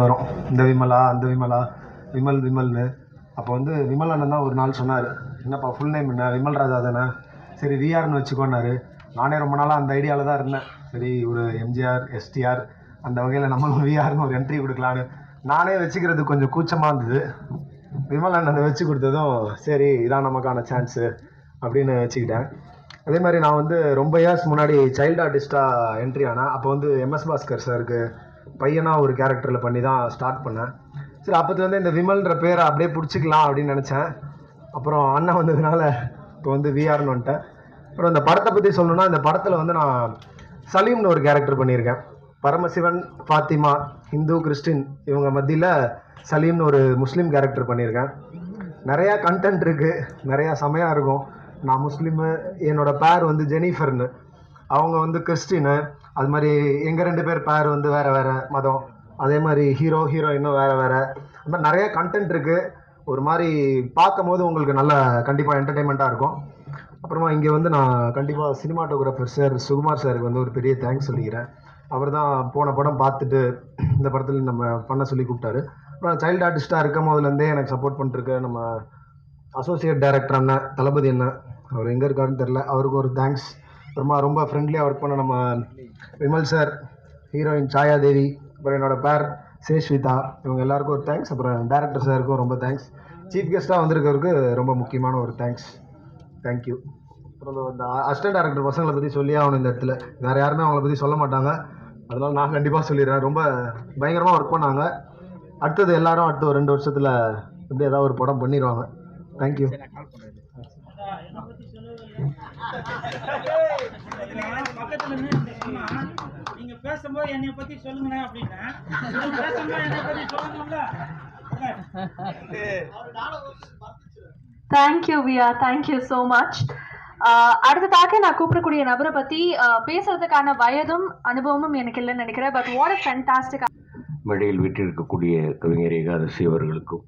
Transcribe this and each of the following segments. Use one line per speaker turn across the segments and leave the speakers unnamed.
வரும். இந்த விமலா அந்த விமலா விமல் விமல்னு. அப்போ வந்து விமல் அண்ணன் தான் ஒரு நாள் சொன்னார். என்னப்பா ஃபுல் நேம் என்ன? விமல் ராஜா தானே? சரி விஆர்னு வச்சுக்கோன்னாரு. நானே ரொம்ப நாளாக அந்த ஐடியாவில் தான் இருந்தேன். சரி ஒரு எம்ஜிஆர் எஸ்டிஆர் அந்த வகையில் நம்மளும் விஆர்னு ஒரு என்ட்ரி கொடுக்கலான்னு. நானே வச்சுக்கிறது கொஞ்சம் கூச்சமாக இருந்தது. விமல் அண்ணன் வச்சு கொடுத்ததும் சரி இதான் நமக்கான சான்ஸு அப்படின்னு வச்சுக்கிட்டேன். அதே மாதிரி நான் வந்து ரொம்ப இயர்ஸ் முன்னாடி சைல்டு ஆர்டிஸ்ட்டாக என்ட்ரி ஆனேன். அப்போ வந்து எம்எஸ் பாஸ்கர் சாருக்கு பையனாக ஒரு கேரக்டரில் பண்ணி தான் ஸ்டார்ட் பண்ணேன். சரி அப்போத்துலேருந்து இந்த விமல்ன்ற பேரை அப்படியே பிடிச்சிக்கலாம் அப்படின்னு நினச்சேன். அப்புறம் அண்ணன் வந்ததுனால இப்போ வந்து விஆர்னு வந்துட்டேன். அப்புறம் இந்த படத்தை பற்றி சொல்லணும்னா இந்த படத்தில் வந்து நான் சலீம்னு ஒரு கேரக்டர் பண்ணியிருக்கேன். பரமசிவன் ஃபாத்திமா ஹிந்து கிறிஸ்டின் இவங்க மத்தியில் சலீம்னு ஒரு முஸ்லீம் கேரக்டர் பண்ணியிருக்கேன். நிறையா கண்டென்ட் இருக்குது நிறையா செமையாக இருக்கும். நான் முஸ்லீமு என்னோடய பேர் வந்து ஜெனிஃபர்னு. அவங்க வந்து கிறிஸ்டின்னு அது மாதிரி எங்கள் ரெண்டு பேர் பேர் வந்து வேறு வேறு மதம். அதே மாதிரி ஹீரோ ஹீரோயினும் வேறு வேறு. அது மாதிரி நிறைய கண்டென்ட் இருக்குது ஒரு மாதிரி பார்க்கும் போது உங்களுக்கு நல்ல கண்டிப்பாக என்டர்டெயின்மெண்ட்டாக இருக்கும். அப்புறமா இங்கே வந்து நான் கண்டிப்பாக சினிமாட்டோகிராஃபர் சார் சுகுமார் சாருக்கு வந்து ஒரு பெரிய தேங்க்ஸ் சொல்லிக்கிறேன். அவர் தான் போன படம் பார்த்துட்டு இந்த படத்தில் நம்ம பண்ண சொல்லி கூப்பிட்டாரு. அப்புறம் சைல்டு ஆர்டிஸ்ட்டாக இருக்கும் போதுலேருந்தே எனக்கு சப்போர்ட் பண்ணிருக்க நம்ம அசோசியேட் டைரக்டர் அண்ணன் தளபதி அண்ணன். அவர் எங்கே இருக்காருன்னு தெரில அவருக்கு ஒரு தேங்க்ஸ் அப்புறமா ரொம்ப ஃப்ரெண்ட்லியாக ஒர்க் பண்ண நம்ம விமல் சார் ஹீரோயின் சாயா தேவி அப்புறம் என்னோட பேர் சேஷ்விதா இவங்க எல்லாருக்கும் ஒரு தேங்க்ஸ் அப்புறம் டேரக்டர் சாருக்கும் ரொம்ப தேங்க்ஸ் சீஃப் கெஸ்ட்டாக வந்திருக்கவருக்கு ரொம்ப முக்கியமான ஒரு தேங்க்ஸ் தேங்க்யூ அப்புறம் இந்த அசிஸ்டன்ட் டேரக்டர் பசங்களை பற்றி சொல்லியே ஆகணும் இந்த இடத்துல. வேறு யாருமே அவங்கள பற்றி சொல்ல மாட்டாங்க. அதனால் நான் கண்டிப்பாக சொல்லிடுறேன். ரொம்ப பயங்கரமாக ஒர்க் பண்ணாங்க. அடுத்தது எல்லாரும் அடுத்த ஒரு ரெண்டு வருஷத்தில் எப்படி ஏதாவது ஒரு படம் பண்ணிடுவாங்க. தேங்க்யூ
பக்கத்துல நின்னு சொன்னா, நீங்க பேசும்போது என்னைய பத்தி சொல்லுங்க அப்படின்னா இவன் பேசும்போது என்னைய பத்தி சொல்லணும்ல.
தேங்க்யூ வியா தேங்க்யூ ஸோ மச் அடுத்ததாக நான் கூப்பிடக்கூடிய நபரை பற்றி பேசுறதுக்கான வயதும் அனுபவமும் எனக்கு இல்லைன்னு நினைக்கிறேன். பட் வாட் அ ஃபேண்டாஸ்டிக்
மேடையில் வீற்றிருக்கக்கூடிய கவிஞர் ஏகாதசி அவர்களுக்கும்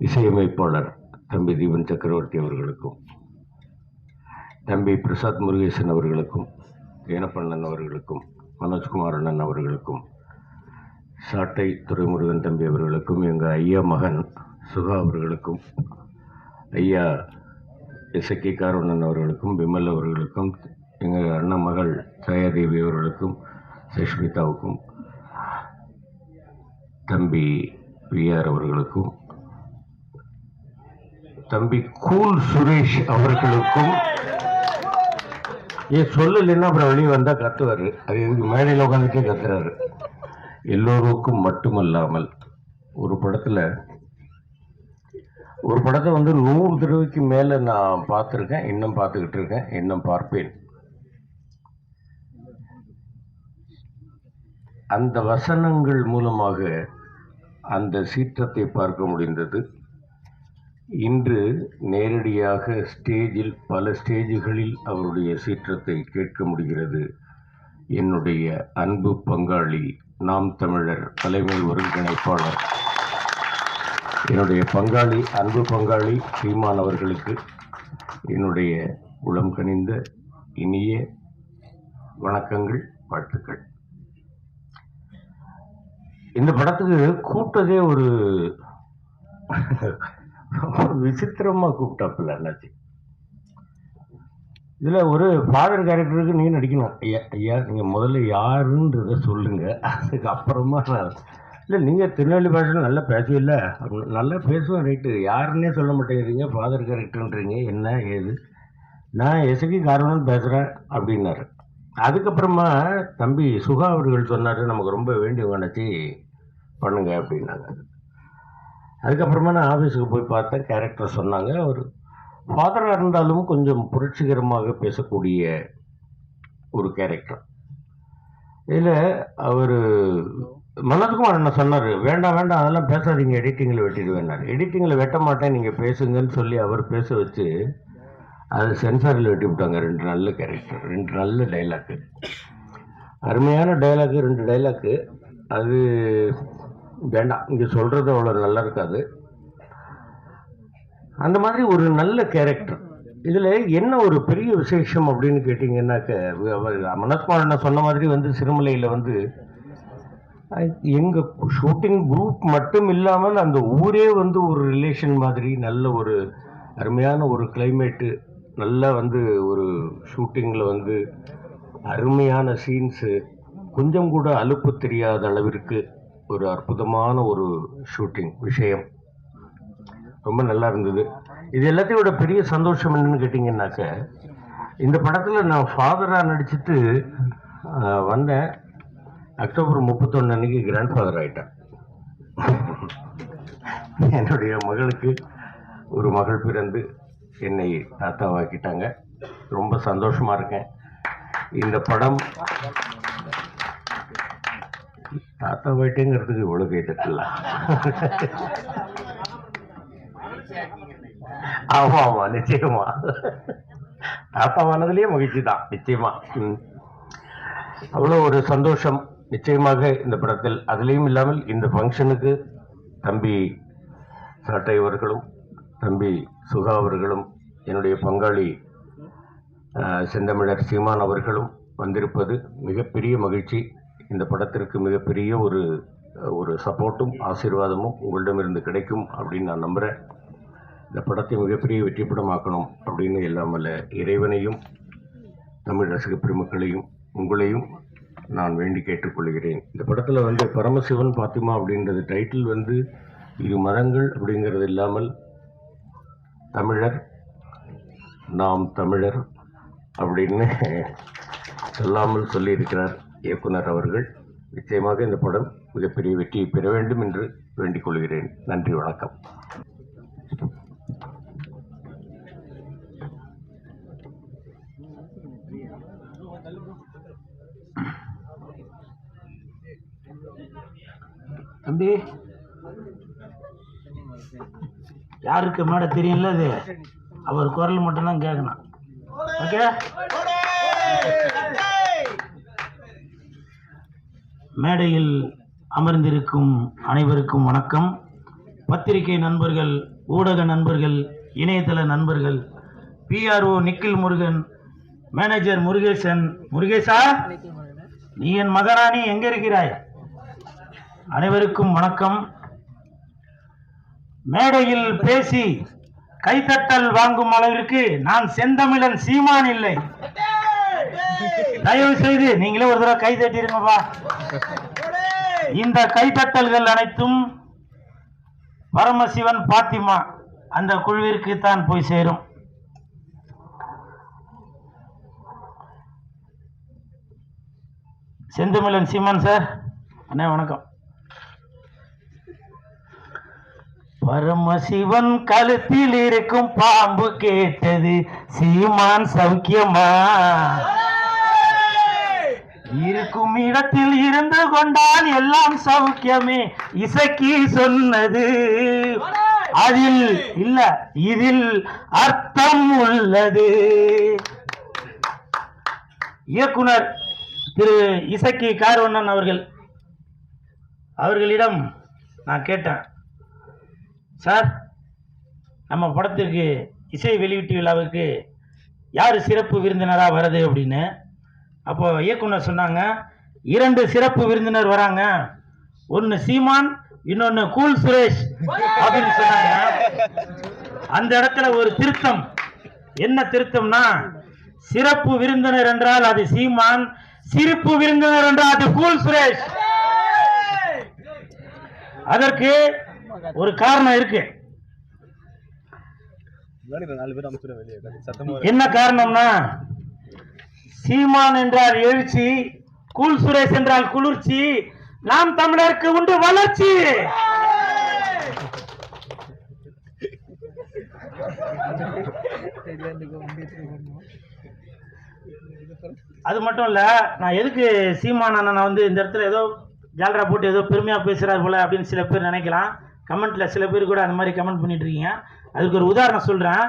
இசையமைப்பாளர் தம்பி தீபன் சக்கரவர்த்தி அவர்களுக்கும் தம்பி பிரசாத் முருகேசன் அவர்களுக்கும் ஏனப்பண்ணன் அவர்களுக்கும் மனோஜ்குமார் அண்ணன் அவர்களுக்கும் சாட்டை துரைமுருகன் தம்பி அவர்களுக்கும் எங்கள் ஐயா மகன் சுகா அவர்களுக்கும் ஐயா இசக்கி காரணன் அவர்களுக்கும் விமல் அவர்களுக்கும் எங்கள் அண்ணன் மகள் ஜெயாதேவி அவர்களுக்கும் சஷ்மிதாவுக்கும் தம்பி விஆர் அவர்களுக்கும் தம்பி கூல் சுரேஷ் அவர்களுக்கும் ஏன் சொல்லலைன்னா அப்புறம் வெளியே வந்தால் கத்துவார். அது எதுக்கு? மேடையில் உட்காந்துட்டே கத்துறாரு. எல்லோருக்கும் மட்டுமல்லாமல் ஒரு படத்தில் ஒரு படத்தை வந்து நூறு தடவைக்கு மேலே நான் பார்த்துருக்கேன் இன்னும் பார்த்துக்கிட்டு இருக்கேன் இன்னும் பார்ப்பேன். அந்த வசனங்கள் மூலமாக அந்த சீற்றத்தை பார்க்க முடிந்தது. இன்று நேரடியாக ஸ்டேஜில் பல ஸ்டேஜுகளில் அவருடைய சீற்றத்தை கேட்க முடிகிறது. என்னுடைய அன்பு பங்காளி நாம் தமிழர் தலைமை ஒருங்கிணைப்பாளர். என்னுடைய பங்காளி அன்பு பங்காளி சீமான் அவர்களுக்கு என்னுடைய உளம் கனிந்த இனிய வணக்கங்கள் வாழ்த்துக்கள். இந்த படத்துக்கு கூட்டதே ஒரு விசித்திரமாக கூப்பிட்டாப்புல அண்ணாச்சி. இதில் ஒரு ஃபாதர் கேரக்டருக்கு நீங்கள் நடிக்கணும். ஐயா ஐயா நீங்கள் முதல்ல யாருன்றதை சொல்லுங்கள் அதுக்கு அப்புறமா நான் இல்லை நீங்கள் திருநெல்வேலி பாஷையில் நல்லா பேசவில்லை நல்லா பேசுவேன் ரைட்டு யாருன்னே சொல்ல மாட்டேங்கிறீங்க ஃபாதர் கேரக்டர்ன்றீங்க என்ன ஏது? நான் எசகி காரணம்னு பேசுகிறேன் அப்படின்னாரு. அதுக்கப்புறமா தம்பி சுகா அவர்கள் சொன்னார் நமக்கு ரொம்ப வேண்டிய நினச்சி பண்ணுங்க அப்படின்னாங்க. அதுக்கப்புறமா நான் ஆஃபீஸுக்கு போய் பார்த்தேன். கேரக்டர் சொன்னாங்க. அவர் ஃபாதராக இருந்தாலும் கொஞ்சம் புரட்சிகரமாக பேசக்கூடிய ஒரு கேரக்டர் இதில் அவர் மனோஜ்குமார் என்ன சொன்னார்? வேண்டாம் வேண்டாம் அதெல்லாம் பேசாதீங்க. எடிட்டிங்கில் வெட்டிடுவேன்னார் எடிட்டிங்கில் வெட்ட மாட்டேன். நீங்கள் பேசுங்கன்னு சொல்லி அவர் பேச வச்சு அது சென்சாரில் வெட்டி விட்டாங்க. ரெண்டு நல்ல கேரக்டர் ரெண்டு நல்ல டைலாக்கு அருமையான டைலாக்கு ரெண்டு டைலாக்கு அது வேண்டாம். இங்கே சொல்கிறது அவ்வளோ நல்லா இருக்காது. அந்த மாதிரி ஒரு நல்ல கேரக்டர் இதில் என்ன ஒரு பெரிய விசேஷம் அப்படின்னு கேட்டிங்கன்னாக்க அவர் மனோஜ்குமார் சொன்ன மாதிரி வந்து சிறுமலையில் வந்து எங்கள் ஷூட்டிங் குரூப் மட்டும் இல்லாமல் அந்த ஊரே வந்து ஒரு ரிலேஷன் மாதிரி நல்ல ஒரு அருமையான ஒரு கிளைமேட்டு நல்லா வந்து ஒரு ஷூட்டிங்கில் வந்து அருமையான சீன்ஸு கொஞ்சம் கூட அலுப்பு தெரியாத அளவிற்கு ஒரு அற்புதமான ஒரு ஷூட்டிங் விஷயம். ரொம்ப நல்லா இருந்தது. இது எல்லாத்தையும் பெரிய சந்தோஷம் என்னன்னு கேட்டிங்கன்னாக்க இந்த படத்தில் நான் ஃபாதராக நடிச்சுட்டு வந்தேன். அக்டோபர் முப்பத்தொன்று அன்னைக்கு கிராண்ட் ஃபாதர் ஆகிட்டேன் என்னுடைய மகளுக்கு ஒரு மகள் பிறந்து என்னை தாத்தாவாக்கிட்டாங்க. ரொம்ப சந்தோஷமாக இருக்கேன். இந்த படம் தாத்தா வாயிட்டேங்கிறதுக்கு இவ்வளோ கேட்டுக்கலாம் ஆமாம் ஆமா ஆமா நிச்சயமா. தாத்தாவானதுலேயே மகிழ்ச்சி தான் நிச்சயமா. ம். அவ்வளோ ஒரு சந்தோஷம் நிச்சயமாக இந்த படத்தில். அதுலேயும் இல்லாமல் இந்த ஃபங்க்ஷனுக்கு தம்பி சாட்டை அவர்களும் தம்பி சுகா அவர்களும் என்னுடைய பங்காளி செந்தமிழர் சீமான் அவர்களும் வந்திருப்பது மிகப்பெரிய மகிழ்ச்சி. இந்த படத்திற்கு மிகப்பெரிய ஒரு ஒரு சப்போர்ட்டும் ஆசீர்வாதமும் உங்களிடமிருந்து கிடைக்கும் அப்படின்னு நான் நம்புகிறேன் இந்த படத்தை மிகப்பெரிய வெற்றி படமாக்கணும் அப்படின்னு இல்லாமல் இறைவனையும் தமிழ் ரசிக பெருமக்களையும் உங்களையும் நான் வேண்டி கேட்டுக்கொள்கிறேன். இந்த படத்தில் வந்து பரமசிவன் பாத்திமா அப்படின்றது டைட்டில் வந்து இரு மதங்கள் அப்படிங்கிறது இல்லாமல் தமிழர் நாம் தமிழர் அப்படின்னு சொல்லாமல் சொல்லியிருக்கிறார். இயக்குனர் அவர்கள் நிச்சயமாக இந்த படம் மிகப்பெரிய வெற்றியை பெற வேண்டும் என்று வேண்டிக் கொள்கிறேன். நன்றி வணக்கம்.
தம்பி யாருக்கு மேடம் தெரியல அது? அவர் குரல் மட்டும்தான் கேட்கணும். ஓகே? மேடையில் அமர்ந்திருக்கும் அனைவருக்கும் வணக்கம். பத்திரிகை நண்பர்கள் ஊடக நண்பர்கள் இணையதள நண்பர்கள் பிஆர்ஓ நிக்கில் முருகன் மேனேஜர் முருகேசன் முருகேசா நீ என் மகராணி எங்க இருக்கிறாய்? அனைவருக்கும் வணக்கம். மேடையில் பேசி கைத்தட்டல் வாங்கும் அளவிற்கு நான் செந்தமிழன் சீமான் இல்லை. தயவு செய்து நீங்களே ஒரு தடவை கை தட்டிருங்கப்பா. இந்த கைத்தட்டல்கள் அனைத்தும் பரமசிவன் பாத்திமா அந்த குழுவிற்கு தான் போய் சேரும். செந்துமிலன் சீமான் சார் அண்ணே வணக்கம். பரமசிவன் கழுத்தில் இருக்கும் பாம்பு கேட்டது சீமான் சௌக்கியமா? இருக்கும் இடத்தில் இருந்து கொண்டால் எல்லாம் சௌக்கியமே. இசக்கி சொன்னது. அதில் இல்ல இதில் அர்த்தம் உள்ளது. இயக்குனர் திரு இசக்கி கார்வண்ணன் அவர்கள் அவர்களிடம் நான் கேட்டேன். சார் நம்ம படத்திற்கு இசை வெளியீட்டு விழாவுக்கு யார் சிறப்பு விருந்தினராக வருது அப்படின்னு. அப்போ இயக்குனர் சொன்னாங்க இரண்டு சிறப்பு விருந்தினர் வராங்க. ஒன்று சீமான் இன்னொன்று கூல் சுரேஷ். அப்படின்னு சொன்னாங்க. அந்த இடத்துல ஒரு திருத்தம். என்ன திருத்தம்னா சிறப்பு விருந்தினர் என்றால் அது சீமான் சிரிப்பு விருந்தினர் என்றால் அது கூல் சுரேஷ். அதற்கு ஒரு காரணம் இருக்கு. என்ன காரணம்னா சீமான் என்றால் எழுச்சி கூல் சுரேஷ் என்றால் குளிர்ச்சி நாம் தமிழருக்கு உண்டு வளர்ச்சி. அது மட்டும் இல்ல நான் எதுக்கு சீமான் அண்ணனை வந்து இந்த இடத்துல ஏதோ ஜாலரா போட்டு ஏதோ பெருமையா பேசுறாரு போல அப்படின்னு சில பேர் நினைக்கலாம். கமெண்ட்ல சில பேர் கூட அந்த மாதிரி கமெண்ட் பண்ணிட்டு இருக்கீங்க. அதுக்கு ஒரு உதாரணம் சொல்றேன்.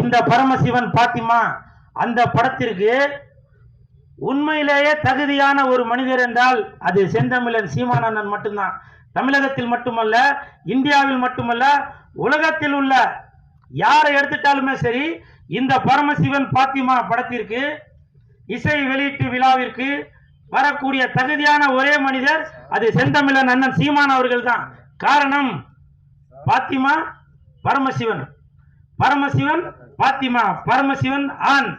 இந்த பரமசிவன் பாத்திமா அந்த படத்திற்கு உண்மையிலேயே தகுதியான ஒரு மனிதர் என்றால் அது செந்தமிழன் சீமானந்தன் மட்டும்தான். தமிழகத்தில் மட்டுமல்ல இந்தியாவில் மட்டுமல்ல உலகத்தில் உள்ள யாரை எடுத்துட்டாலுமே சரி இந்த பரமசிவன் பாத்திமா படத்திற்கு இசை வெளியீட்டு விழாவிற்கு வரக்கூடிய தகுதியான ஒரே மனிதர் அது செந்தமிழன் அண்ணன் சீமான் அவர்கள் தான் காரணம் பாத்திமா பரமசிவன். பரமசிவன் பாத்திமா பரமசிவன் ஆண்.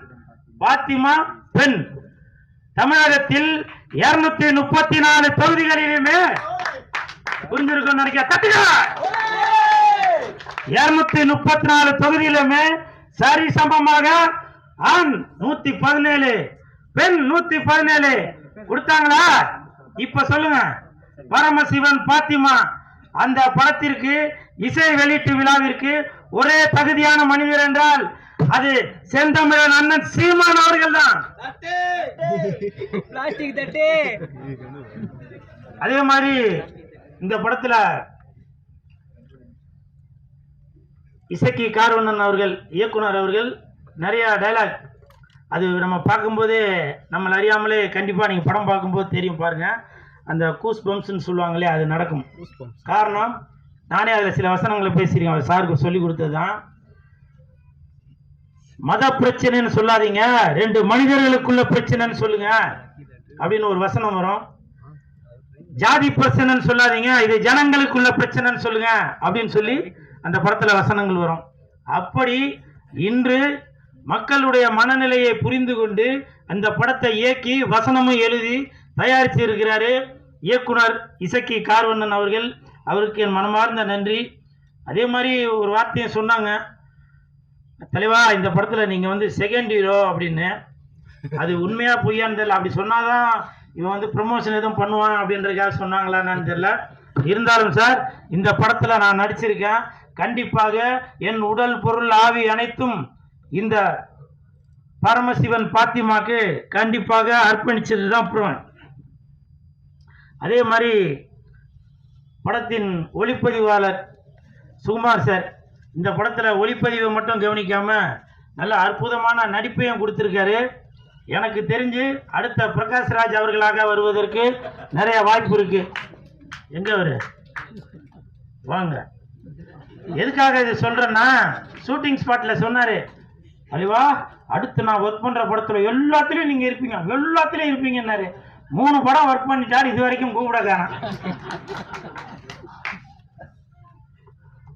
பாத்திமா பெண். தமிழகத்தில் இருநூத்தி முப்பத்தி நாலு தொகுதிகளிலுமே புரிஞ்சிருக்கும் நினைக்க தட்டுங்க இருநூத்தி முப்பத்தி நாலு தொகுதியிலுமே சரி சமமாக ஆண் நூத்தி பதினேழு பெண் நூத்தி பதினேழு கொடுத்தாங்களா? இப்ப சொல்லுங்க. பரமசிவன் பாத்திமா அந்த படத்திற்கு இசை வெளியீட்டு விழாவிற்கு ஒரே தகுதியான மனிதர் என்றால் அது செந்தமிழன் அண்ணன் சீமான் அவர்கள் தான்
பிளாஸ்டிக் தட்டு.
அதே மாதிரி இந்த படத்துல இசக்கி கார்வண்ணன் அவர்கள் இயக்குனர் அவர்கள் நிறைய டைலாக் அது நம்ம பார்க்கும்போதே நம்மளை அறியாமலே கண்டிப்பாக நீங்கள் படம் பார்க்கும்போது தெரியும் பாருங்க. அந்த கூஸ் பம்ப்ஸ்ன்னு சொல்லுவாங்களே அது நடக்கும். காரணம் நானே அதில் சில வசனங்களை பேசியிருக்கேன் அவர் சாருக்கு சொல்லி கொடுத்தது தான் மத பிரச்சனைன்னு சொல்லாதீங்க. ரெண்டு மனிதர்களுக்குள்ள பிரச்சனைன்னு சொல்லுங்க. அப்படின்னு ஒரு வசனம் வரும். ஜாதி பிரச்சனைன்னு சொல்லாதீங்க. இது ஜனங்களுக்குள்ள பிரச்சனைன்னு சொல்லுங்க. அப்படின்னு சொல்லி அந்த படத்துல வசனங்கள் வரும். அப்படி இன்று மக்களுடைய மனநிலையை புரிந்து கொண்டு அந்த படத்தை இயக்கி வசனமும் எழுதி தயாரித்து இருக்கிறாரு இயக்குனர் இசக்கி கார்வண்ணன் அவர்கள். அவருக்கு என் மனமார்ந்த நன்றி. அதே மாதிரி ஒரு வார்த்தையும் சொன்னாங்க. தலைவா இந்த படத்துல நீங்க வந்து செகண்ட் ஹீரோ அப்படின்னு அது உண்மையா பொய்யான்னு தெரியல. அப்படி சொன்னாதான் இவன் வந்து ப்ரமோஷன் எதுவும் பண்ணுவான் அப்படின்றதுக்காக சொன்னாங்களான்னு தெரியல. இருந்தாலும் சார் இந்த படத்துல நான் நடிச்சிருக்கேன். கண்டிப்பாக என் உடல் பொருள் ஆவி அனைத்தும் இந்த பரமசிவன் பாத்திமாக்கு கண்டிப்பாக அர்ப்பணிச்சது தான் அப்புறம். அதே மாதிரி படத்தின் ஒளிப்பதிவாளர் சுகுமார் சார் இந்த படத்தில் ஒளிப்பதிவை மட்டும் கவனிக்காமல் நல்ல அற்புதமான நடிப்பையும் கொடுத்துருக்காரு. எனக்கு தெரிஞ்சு அடுத்த பிரகாஷ்ராஜ் அவர்களாக வருவதற்கு நிறைய வாய்ப்பு இருக்கு. எங்க அவரு? வாங்க. எதுக்காக இது சொல்றேன்னா ஷூட்டிங் ஸ்பாட்ல சொன்னாரு. அழிவா அடுத்து நான் ஒர்க் பண்ற படத்துல எல்லாத்துலயும் நீங்க இருப்பீங்க. எல்லாத்துலயும் இருப்பீங்கன்னாரு. மூணு படம் ஒர்க் பண்ணிட்டாரு இது வரைக்கும் கூப்பிட காணும்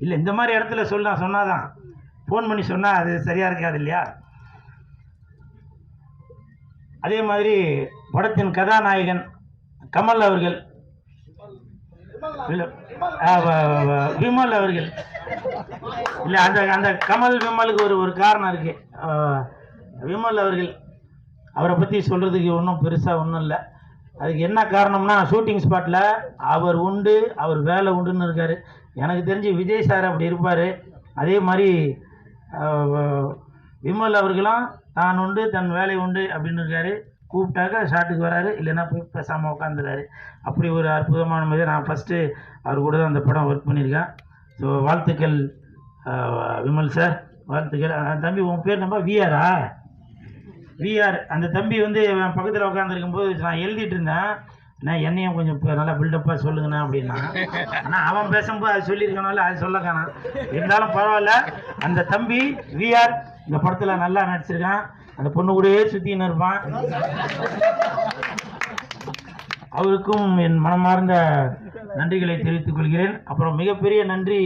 இல்லை இந்த மாதிரி இடத்துல சொல்ல சொன்னாதான். ஃபோன் பண்ணி சொன்னால் அது சரியாக இருக்காது இல்லையா? அதே மாதிரி படத்தின் கதாநாயகன் கமல் அவர்கள். இல்லை விமல் அவர்கள். இல்லை அந்த அந்த கமல் விமலுக்கு ஒரு ஒரு காரணம் இருக்கு. விமல் அவர்கள் அவரை பற்றி சொல்கிறதுக்கு ஒன்றும் பெருசாக ஒன்றும் இல்லை. அதுக்கு என்ன காரணம்னா ஷூட்டிங் ஸ்பாட்டில் அவர் உண்டு அவர் வேலை உண்டுன்னு இருக்கார். எனக்கு தெரிஞ்சு விஜய் சார் அப்படி இருப்பார். அதே மாதிரி விமல் அவர்களும் தான் உண்டு தன் வேலை உண்டு அப்படின்னு இருக்காரு. கூப்பிட்டாக்க ஷாட்டுக்கு வராரு இல்லைன்னா போய் பேசாமல் உட்காந்துறாரு அப்படி ஒரு அற்புதமான மாதிரி நான் ஃபஸ்ட்டு அவர் கூட தான் அந்த படம் ஒர்க் பண்ணியிருக்கேன். ஸோ வாழ்த்துக்கள் விமல் சார் வாழ்த்துக்கள். தம்பி உன் பேர் நம்ம விஆரா விஆர் அந்த தம்பி வந்து என் பக்கத்தில் உட்காந்துருக்கும் போது நான் எழுதிட்டு இருந்தேன். நான் என்னையும் கொஞ்சம் நல்லா பில்டப்பாக சொல்லுங்கண்ணா அப்படின்னா. ஆனால் அவன் பேசும்போது அது சொல்லியிருக்கனால அது சொல்ல இருந்தாலும் பரவாயில்ல. அந்த தம்பி விஆர் இந்த படத்தில் நல்லா நடிச்சிருக்கான். அந்த பொண்ணு கூடயே சுற்றின்னு இருப்பான். அவருக்கும் என் மனமார்ந்த நன்றிகளை தெரிவித்துக் கொள்கிறேன். அப்புறம் மிகப்பெரிய நன்றி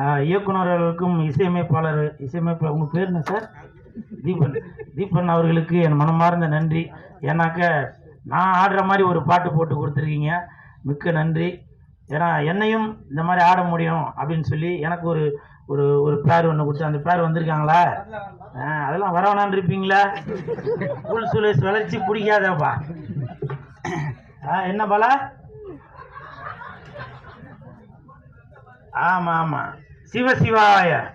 ஆஹ், இயக்குனர் அவர்களுக்கும் இசையமைப்பாளர் இசையமைப்பாளர் உங்கள் பேர் என்ன சார்? தீபன். தீபன் அவர்களுக்கு என் மனமார்ந்த நன்றி. ஏன்னாக்க நான் ஆடுற மாதிரி ஒரு பாட்டு போட்டு கொடுத்துருக்கீங்க. மிக்க நன்றி. ஏன்னா என்னையும் இந்த மாதிரி ஆட முடியும் அப்படின்னு சொல்லி எனக்கு ஒரு ஒரு ஒரு பேர் ஒன்று கொடுத்து அந்த பேர் வந்திருக்காங்களா? அதெல்லாம் வரவனான் இருப்பீங்களா? புல் சுலேஷ் வளர்ச்சி பிடிக்காதப்பா. ஆ, என்ன பல? ஆமாம் ஆமாம் சிவ சிவாய.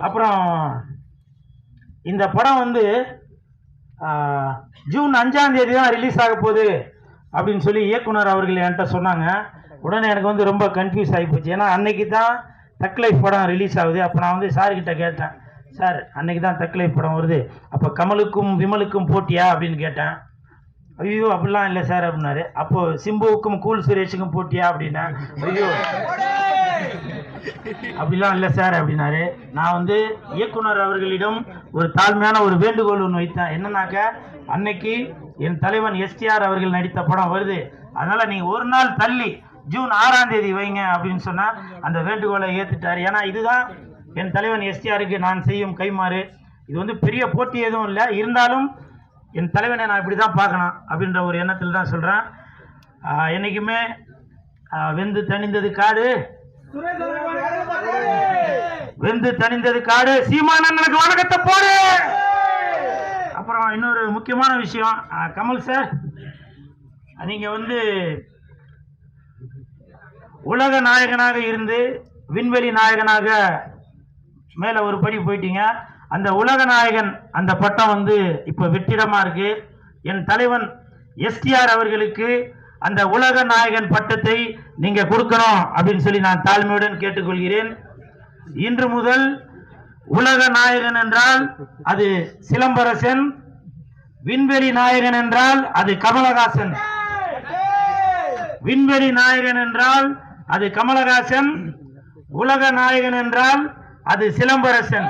அப்புறம் இந்த படம் வந்து ஜூன் அஞ்சாம் தேதி தான் ரிலீஸ் ஆக போகுது அப்படின்னு சொல்லி இயக்குனர் அவர்கள் என்கிட்ட சொன்னாங்க. உடனே எனக்கு வந்து ரொம்ப கன்ஃபியூஸ் ஆகி போச்சு. ஏன்னா அன்னைக்கு தான் தக்லைஃப் படம் ரிலீஸ் ஆகுது. அப்போ நான் வந்து சார்கிட்ட கேட்டேன். சார் அன்னைக்கு தான் தக்லைஃப் படம் வருது. அப்போ கமலுக்கும் விமலுக்கும் போட்டியா? அப்படின்னு கேட்டேன். ஐயோ அப்படிலாம் இல்லை சார் அப்படின்னாரு. அப்போ சிம்புவுக்கும் கூல் சுரேஷுக்கும் போட்டியா? அப்படின்னா ஐயோ அப்படிலாம் இல்லை சார் அப்படின்னாரு. நான் வந்து இயக்குனர் அவர்களிடம் ஒரு தாழ்மையான ஒரு வேண்டுகோள் ஒன்று வைத்தேன். என்னன்னாக்க அன்னைக்கு என் தலைவன் எஸ்டிஆர் அவர்கள் நடித்த படம் வருது. அதனால் நீங்கள் ஒரு நாள் தள்ளி ஜூன் ஆறாம் தேதி வைங்க அப்படின்னு சொன்னால் அந்த வேண்டுகோளை ஏற்றுட்டார் ஏன்னா இதுதான் என் தலைவன் எஸ்டிஆருக்கு நான் செய்யும் கைமாறு இது வந்து பெரிய போட்டி எதுவும் இல்லை. இருந்தாலும் என் தலைவனை நான் இப்படி தான் பார்க்கணும் அப்படின்ற ஒரு எண்ணத்தில் தான் சொல்கிறேன் என்றைக்குமே வெந்து தணிந்தது காடு. வெந்து தணிந்தது காடு. சீமானண்ணனுக்கு வணக்கத்தை போடு. அப்புறம் இன்னொரு முக்கியமான விஷயம். கமல் சார் நீங்கள் வந்து உலக நாயகனாக இருந்து விண்வெளி நாயகனாக மேலே ஒரு படி போயிட்டீங்க. அந்த உலக நாயகன் அந்த பட்டம் வந்து இப்போ வெற்றிடமாக இருக்கு. என் தலைவன் எஸ்டிஆர் அவர்களுக்கு அந்த உலக நாயகன் பட்டத்தை நீங்கள் கொடுக்கணும் அப்படின்னு சொல்லி நான் தாழ்மையுடன் கேட்டுக்கொள்கிறேன். இன்று முதல் உலக நாயகன் என்றால் அது சிலம்பரசன் விண்வெளி நாயகன் என்றால் அது கமலஹாசன். விண்வெளி நாயகன் என்றால் அது கமலஹாசன் உலக நாயகன் என்றால் அது சிலம்பரசன்.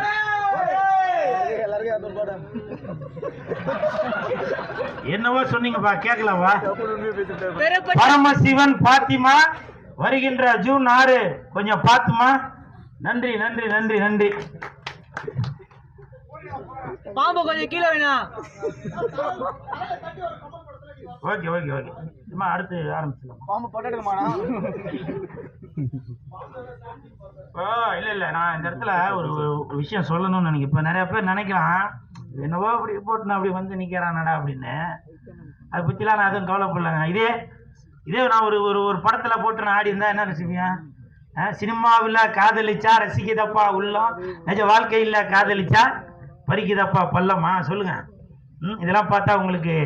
என்னவோ சொன்னீங்கப்பா கேட்கலவா பரமசிவன் பாத்திமா வருகின்ற ஜூன் ஆறு. கொஞ்சம் பார்த்துமா நன்றி நன்றி நன்றி நன்றி.
பாம்பு கொஞ்சம் கீழே வேணாம்
ஓகே ஓகே ஓகே. சும்மா அடுத்து ஆரம்பிச்சிடலாம்.
பாம்பு பொட்டடுமாண்ணா
ஓ இல்லை இல்லை. நான் இந்த இடத்துல ஒரு விஷயம் சொல்லணும்னு நினைக்கிறேன். இப்போ நிறைய பேர் நினைக்கலாம். என்னவோ அப்படி போட்டு அப்படி வந்து நிற்கிறானடா அப்படின்னு. அதை பற்றிலாம் நான் எதுவும் கவலைப்படலைங்க. இதே இதே நான் ஒரு ஒரு ஒரு படத்தில் போட்டு நான் ஆடி இருந்தால் என்ன ரசிப்பீங்க சினிமாவில் காதலிச்சா ரசிக்குதப்பா உள்ளம். நிஜ வாழ்க்கையில் காதலிச்சா பறிக்குதப்பா பள்ளமா? சொல்லுங்க. ம் இதெல்லாம் பார்த்தா உங்களுக்கு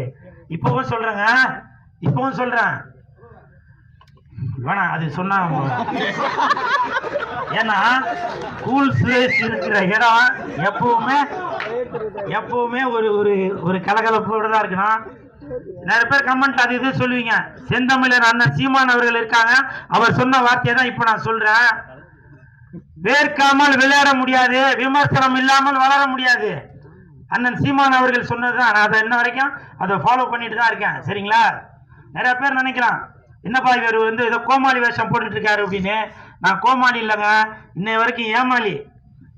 இப்போவும் சொல்கிறேங்க இப்போவும் சொல்கிறேன் வேணாம் அது சொன்னா ஏன்னா கூல் ஸ்லேஸ் இருக்கிற இடம் எப்பவுமே எப்பவுமே ஒரு ஒரு ஒரு கலகலப்போட தான் இருக்கணும். நிறைய பேர் கமெண்ட் அது இது சொல்லுவீங்க. செந்தமிழர் அண்ணன் சீமான் அவர்கள் இருக்காங்க. அவர் சொன்ன வார்த்தையை தான் இப்போ நான் சொல்றேன். வேர்க்காமல் விளையாட முடியாது. விமர்சனம் இல்லாமல் வளர முடியாது. அண்ணன் சீமான் அவர்கள் சொன்னதுதான் நான் அதை இன்ன வரைக்கும் அதை ஃபாலோ பண்ணிட்டு தான் இருக்கேன். சரிங்களா? நிறைய பேர் நினைக்கலாம். என்னப்பா இவர் வந்து ஏதோ கோமாளி வேஷம் போட்டுட்டு இருக்காரு அப்படின்னு. நான் கோமாளி இல்லைங்க. இன்னை வரைக்கும் ஏமாளி.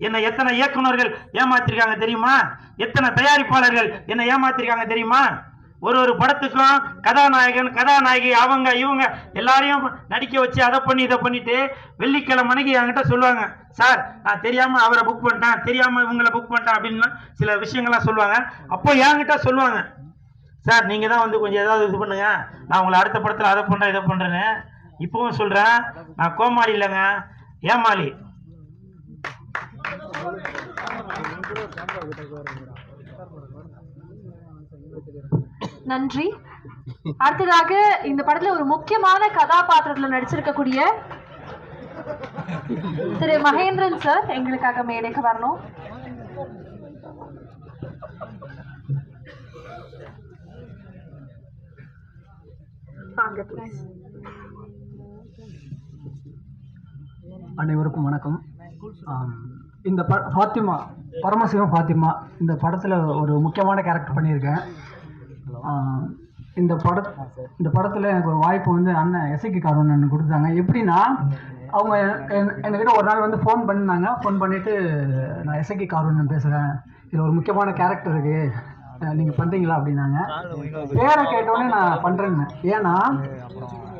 என்னை எத்தனை இயக்குனர்கள் ஏமாத்திருக்காங்க தெரியுமா? எத்தனை தயாரிப்பாளர்கள் என்னை ஏமாத்திருக்காங்க தெரியுமா? ஒரு ஒரு படத்துக்கும் கதாநாயகன் கதாநாயகி அவங்க இவங்க எல்லாரையும் நடிக்க வச்சு அதை பண்ணி இதை பண்ணிட்டு வெள்ளிக்கிழமை அன்னைக்கு என்கிட்ட சொல்லுவாங்க சார் நான் தெரியாம அவரை புக் பண்ணிட்டேன் தெரியாம இவங்களை புக் பண்ணிட்டேன் அப்படின்னு சில விஷயங்கள்லாம் சொல்லுவாங்க. அப்போ என்கிட்ட சொல்லுவாங்க சார் நீங்க தான் வந்து கொஞ்சம் ஏதாவது இது பண்ணுங்க. நான் உங்களை அடுத்த படத்தில் அதை பண்றேன் இதை பண்றேன்னு. இப்பவும் சொல்றேன் நான் கோமாளி இல்லைங்க ஏமாளி.
நன்றி. அடுத்ததாக இந்த படத்துல ஒரு முக்கியமான கதாபாத்திரத்துல நடிச்சிருக்கக்கூடிய திரு மகேந்திரன் சார் எங்களுக்காக மேடைக்கு வரணும்.
அனைவருக்கும் வணக்கம். இந்த ப ஃபாத்திமா பரமசிவம் ஃபாத்திமா இந்த படத்தில் ஒரு முக்கியமான கேரக்டர் பண்ணியிருக்கேன். இந்த பட இந்த படத்தில் எனக்கு ஒரு வாய்ப்பு வந்து அண்ணன் எஸ்ஐக்கு காரணம் கொடுத்தாங்க. எப்படின்னா அவங்க என்கிட்ட ஒரு நாள் வந்து ஃபோன் பண்ணாங்க. ஃபோன் பண்ணிவிட்டு நான் எஸ்ஐக்கு காரணம் பேசுகிறேன் இதில் ஒரு முக்கியமான கேரக்டர் இருக்குது நீங்கள் பண்ணுறீங்களா அப்படின்னாங்க. பேரை கேட்டோடனே நான் பண்ணுறேன்னு ஏன்னா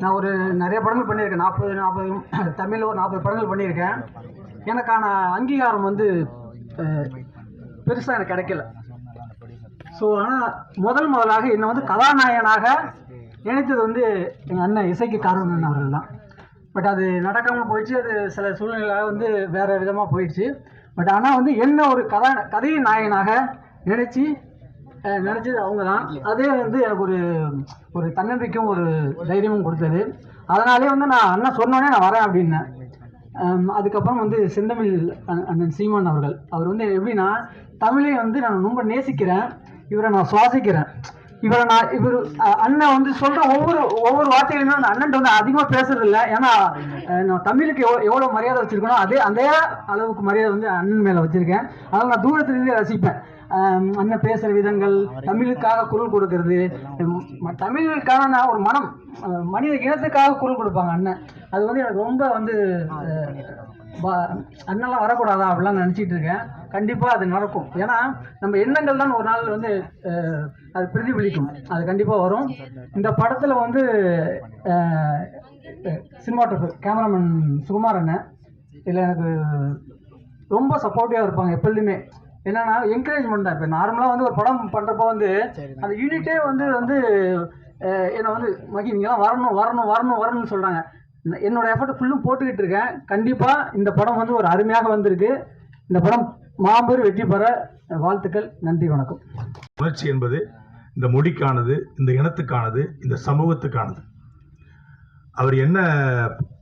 நான் ஒரு நிறைய படங்கள் பண்ணியிருக்கேன். நாற்பது நாற்பது தமிழில் ஒரு நாற்பது படங்கள் பண்ணியிருக்கேன். எனக்கான அங்கீகாரம் வந்து பெருசாக எனக்கு கிடைக்கல. ஸோ ஆனால் முதல் முதலாக என்னை வந்து கதாநாயகனாக நினைத்தது வந்து எங்கள் அண்ணன் இசைக்கு காரணம் அவர்கள் தான். பட் அது நடக்காமல் போயிடுச்சு. அது சில சூழ்நிலையாக வந்து வேறு விதமாக போயிடுச்சு. பட் ஆனால் வந்து என்ன ஒரு கதா கதையின் நாயகனாக நினச்சி நினச்சது அவங்க தான் அதே வந்து எனக்கு ஒரு ஒரு தன்னம்பிக்கையும் ஒரு தைரியமும் கொடுத்தது. அதனாலே வந்து நான் அண்ணன் சொன்னோடனே நான் வரேன் அப்படின்னேன். அதுக்கப்புறம் வந்து செந்தமிழ் அண்ணன் சீமான் அவர்கள். அவர் வந்து எப்படின்னா தமிழை வந்து நான் ரொம்ப நேசிக்கிறேன். இவரை நான் சுவாசிக்கிறேன். இவரை நான் இவர் அண்ணன் வந்து சொல்ற ஒவ்வொரு ஒவ்வொரு வார்த்தைகளுமே அந்த அண்ணன் வந்து அதிகமா பேசுறது இல்லை ஏன்னா நான் தமிழுக்கு எவ்வளோ எவ்வளவு மரியாதை வச்சிருக்கணும் அதே அதே அளவுக்கு மரியாதை வந்து அண்ணன் மேல வச்சிருக்கேன். அதனால நான் தூரத்துல இருந்தே ரசிப்பேன் அண்ணன் பேசுற விதங்கள் தமிழுக்காக குரல் கொடுக்கறது தமிழுக்கான ஒரு மனம் மனித இனத்துக்காக குரல் கொடுப்பாங்க அண்ணன். அது வந்து எனக்கு ரொம்ப வந்து அண்ணெல்லாம் வரக்கூடாதா அப்படிலாம் நினச்சிட்டு இருக்கேன். கண்டிப்பாக அது நடக்கும். ஏன்னா நம்ம எண்ணங்கள் தான் ஒரு நாள் வந்து அது பிரதிபலிக்கும். அது கண்டிப்பாக வரும். இந்த படத்தில் வந்து சினிமாட்டோகிராஃபர் கேமராமேன் சுகுமார் அண்ணன் இதில் எனக்கு ரொம்ப சப்போர்ட்டிவாக இருப்பாங்க எப்பொழுதுமே. என்னென்னா என்கரேஜ்மெண்ட் தான். இப்போ நார்மலாக வந்து ஒரு படம் பண்ணுறப்போ வந்து அந்த யூனிட்டே வந்து வந்து என்னை வந்து மகி நீங்களாம் வரணும் வரணும் வரணும் வரணும்னு சொல்கிறாங்க என்னோடய எஃபர்ட் ஃபுல்லும் போட்டுக்கிட்டு இருக்கேன். கண்டிப்பாக இந்த படம் வந்து ஒரு அருமையாக வந்திருக்கு. இந்த படம் மாபெரும் வெற்றி பெற வாழ்த்துக்கள் நன்றி வணக்கம்.
உணர்ச்சி என்பது இந்த மொழிக்கானது இந்த இனத்துக்கானது இந்த சமூகத்துக்கானது. அவர் என்ன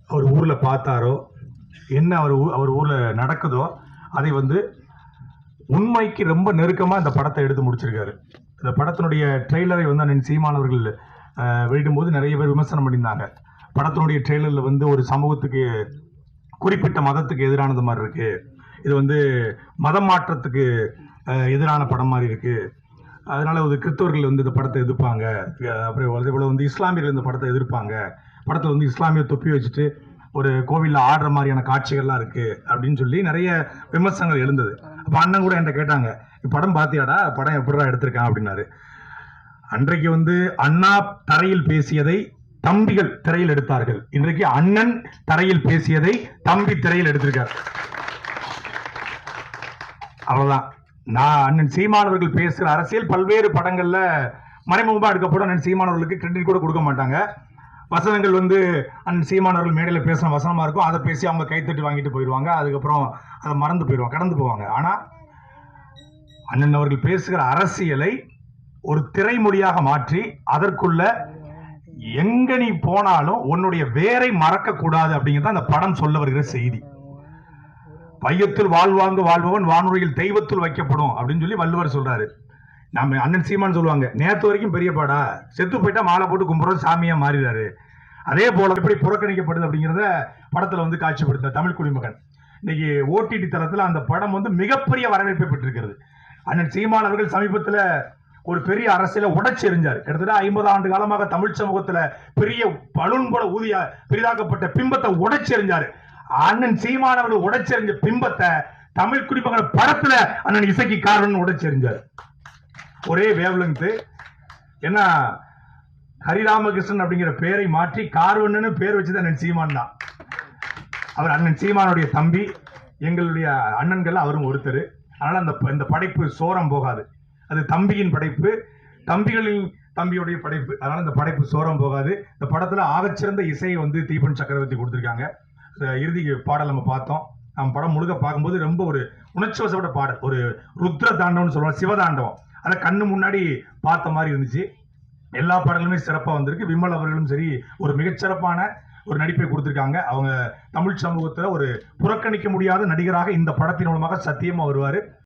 அவர் ஊரில் பார்த்தாரோ என்ன அவர் ஊ- அவர் ஊரில் நடக்குதோ அதை வந்து உண்மைக்கு ரொம்ப நெருக்கமாக இந்த படத்தை எடுத்து முடிச்சிருக்காரு. இந்த படத்தினுடைய ட்ரெய்லரை வந்து அண்ணன் சீமானவர்கள் அஹ், வெளியிடும்போது நிறைய பேர் விமர்சனம் பண்ணியிருந்தாங்க. படத்தினுடைய ட்ரெய்லரில் வந்து ஒரு சமூகத்துக்கு குறிப்பிட்ட மதத்துக்கு எதிரானது மாதிரி இருக்குது இது வந்து மதம் மாற்றத்துக்கு எதிரான படம் மாதிரி இருக்கு. அதனால ஒரு கிறிஸ்தவர்கள் வந்து இந்த படத்தை எதிர்ப்பாங்க. அப்புறம் அதே போல வந்து இஸ்லாமியர்கள் இந்த படத்தை எதிர்ப்பாங்க. படத்தில் வந்து இஸ்லாமிய தொப்பி வச்சுட்டு ஒரு கோவிலில் ஆடுற மாதிரியான காட்சிகள்லாம் இருக்குது அப்படின்னு சொல்லி நிறைய விமர்சனங்கள் எழுந்தது. அப்போ அண்ணன் கூட என்கிட்ட கேட்டாங்க படம் பார்த்தியாடா படம் எப்படிடா எடுத்திருக்கான்? அப்படின்னாரு. அன்றைக்கு வந்து அண்ணா தரையில் பேசியதை தம்பிகள் திரையில் எடுத்தார்கள். இன்றைக்கு அண்ணன் தரையில் பேசியதை தம்பி திரையில் எடுத்திருக்கார். அவ்வளவுதான். நான் அண்ணன் சீமானவர்கள் பேசுகிற அரசியல் பல்வேறு படங்கள்ல மறைமுகமாக எடுக்கப்படும். அண்ணன் சீமானவர்களுக்கு கிரெடிட் கூட கொடுக்க மாட்டாங்க. வசனங்கள் வந்து அண்ணன் சீமானவர்கள் மேடையில் பேசின வசனமாக இருக்கும். அதை பேசி அவங்க கைத்தட்டி வாங்கிட்டு போயிடுவாங்க. அதுக்கப்புறம் அதை மறந்து போயிடுவாங்க கடந்து போவாங்க. ஆனால் அண்ணன் அவர்கள் பேசுகிற அரசியலை ஒரு திரைமொழியாக மாற்றி அதற்குள்ள எங்க நீ போனாலும் உன்னுடைய வேரை மறக்கக்கூடாது அப்படிங்கிறத அந்த படம் சொல்ல வருகிற செய்தி. வையத்தில் வாழ்வாங்கு வாழ்பவன் வானுரையில் தெய்வத்தில் வைக்கப்படும் அப்படின்னு சொல்லி வள்ளுவர் சொல்றாரு. நம்ம அண்ணன் சீமான் சொல்லுவாங்க நேற்று வரைக்கும் பெரிய பாடா செத்து போயிட்டா மாலை போட்டு கும்புறது சாமியா மாறிடுறாரு அதே போல எப்படி புறக்கணிக்கப்படுது அப்படிங்கிறத படத்துல வந்து காட்சிப்படுத்த தமிழ் குடிமகன். இன்னைக்கு ஓடிடி தளத்தில் அந்த படம் வந்து மிகப்பெரிய வரவேற்பை பெற்றிருக்கிறது. அண்ணன் சீமான் அவர்கள் சமீபத்தில் ஒரு பெரிய அரசியல உடைச்செறிஞ்சார். கிட்டத்தட்ட ஐம்பது ஆண்டு காலமாக தமிழ் சமூகத்துல பெரிய பலூன் போல ஊதிய பெரிதாக்கப்பட்ட பிம்பத்தை உடைச்செறிஞ்சாரு. அண்ணன் சீமானவர்கள் உடைச்செறிஞ்ச பிம்பத்தை தமிழ் குடிமகன் படத்துல அண்ணன் இசைக்கு காரணம் உடைச்செறிஞ்சார். ஒரே வேவ்லெங்த் ஏன்னா ஹரிராமகிருஷ்ணன் அப்படிங்கிற பேரை மாற்றி கார்வன்னு பேர் வச்சது அண்ணன் சீமான் தான். அவர் அண்ணன் சீமானுடைய தம்பி. எங்களுடைய அண்ணன்கள் அவரும் ஒருத்தர். அதனால் அந்த இந்த படைப்பு சோரம் போகாது. அது தம்பியின் படைப்பு. தம்பிகளின் தம்பியுடைய படைப்பு. அதனால் இந்த படைப்பு சோரம் போகாது. இந்த படத்தில் ஆகச்சிறந்த இசையை வந்து தீபன் சக்கரவர்த்தி கொடுத்துருக்காங்க. இறுதி பாடல் நம்ம பார்த்தோம். நம்ம படம் முழுக்க பார்க்கும்போது ரொம்ப ஒரு உணர்ச்சி வசப்பட்ட பாடல். ஒரு ருத்ர தாண்டவம்னு சொல்லுவாங்க சிவதாண்டவம். அதை கண்ணு முன்னாடி பார்த்த மாதிரி இருந்துச்சு. எல்லா பாடலுமே சிறப்பாக வந்திருக்கு. விமல் அவர்களும் சரி ஒரு மிகச்சிறப்பான ஒரு நடிப்பை கொடுத்துருக்காங்க. அவங்க தமிழ் சமூகத்தில் ஒரு புறக்கணிக்க முடியாத நடிகராக இந்த படத்தின் மூலமாக சத்தியமாக வருவார்.